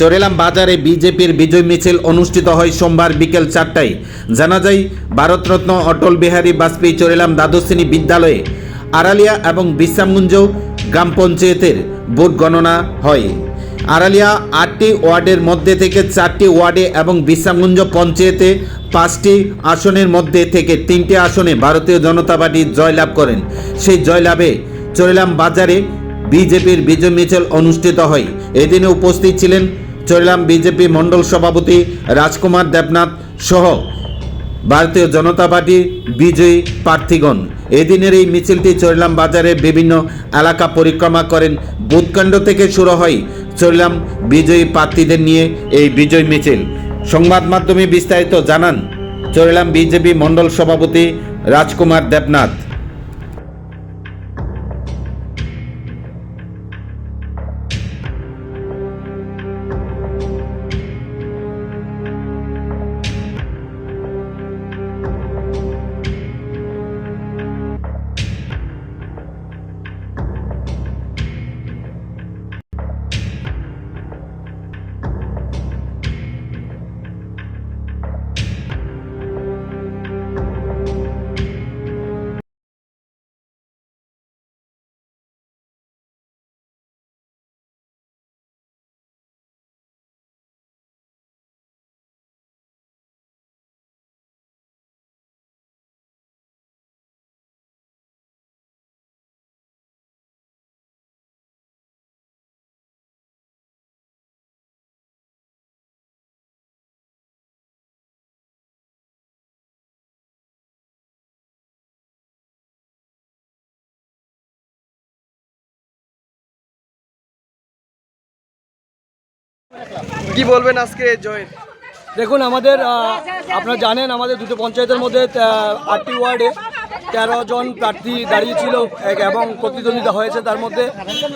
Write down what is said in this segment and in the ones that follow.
চরেলাম বাজারে বিজেপির বিজয় মিছিল অনুষ্ঠিত হয় সোমবার বিকেল চারটায়। জানা যায়, ভারতরত্ন অটল বিহারী বাজপেয়ী চরেলাম দ্বাদশ শ্রেণি বিদ্যালয়ে আড়ালিয়া এবং বিশ্রামগঞ্জ গ্রাম পঞ্চায়েতের ভোট গণনা হয়। আড়ালিয়া আটটি ওয়ার্ডের মধ্যে থেকে চারটি ওয়ার্ডে এবং বিশ্রামগঞ্জ পঞ্চায়েতে পাঁচটি আসনের মধ্যে থেকে তিনটি আসনে ভারতীয় জনতা পার্টি জয়লাভ করেন। সেই জয়লাভে চরিলাম বাজারে বিজেপির বিজয় মিছিল অনুষ্ঠিত হয়। এদিনে উপস্থিত ছিলেন চরিলাম বিজেপি মণ্ডল সভাপতি রাজকুমার দেবনাথ সহ ভারতীয় জনতা পার্টির বিজয়ী প্রার্থীগণ। এদিনের এই মিছিলটি চরিলাম বাজারের বিভিন্ন এলাকা পরিক্রমা করেন। বুথকাণ্ড থেকে শুরু হয় চরিলাম বিজয়ী প্রার্থীদের নিয়ে এই বিজয় মিছিল। সংবাদ মাধ্যমে বিস্তারিত জানান চরিলাম বিজেপি মণ্ডল সভাপতি রাজকুমার দেবনাথ। কি বলবেন আজকে জয়ের দেখুন, আমাদের আপনারা জানেন, আমাদের দুটো পঞ্চায়েতের মধ্যে আটটি ওয়ার্ডে তেরো জন প্রার্থী দাঁড়িয়েছিল এবং প্রতিদ্বন্দ্বিতা হয়েছে তার মধ্যে।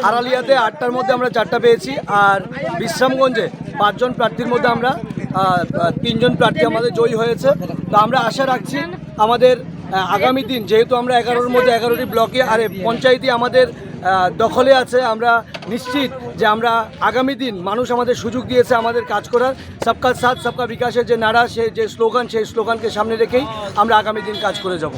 আড়ালিয়াতে আটটার মধ্যে আমরা চারটা পেয়েছি, আর বিশ্রামগঞ্জে পাঁচজন প্রার্থীর মধ্যে আমরা তিনজন প্রার্থী আমাদের জয়ী হয়েছে। তো আমরা আশা রাখছি, আমাদের আগামী দিন, যেহেতু আমরা এগারোর মধ্যে এগারোটি ব্লকে, আর, পঞ্চায়েতই আমাদের দখলে আছে, আমরা নিশ্চিত যে আমরা আগামী দিন মানুষ আমাদের সুযোগ দিয়েছে আমাদের কাজ করার। সবকা সাথ, সবকা বিকাশের যে নারা, সে যে স্লোগান, সেই স্লোগানকে সামনে রেখেই আমরা আগামী দিন কাজ করে যাব।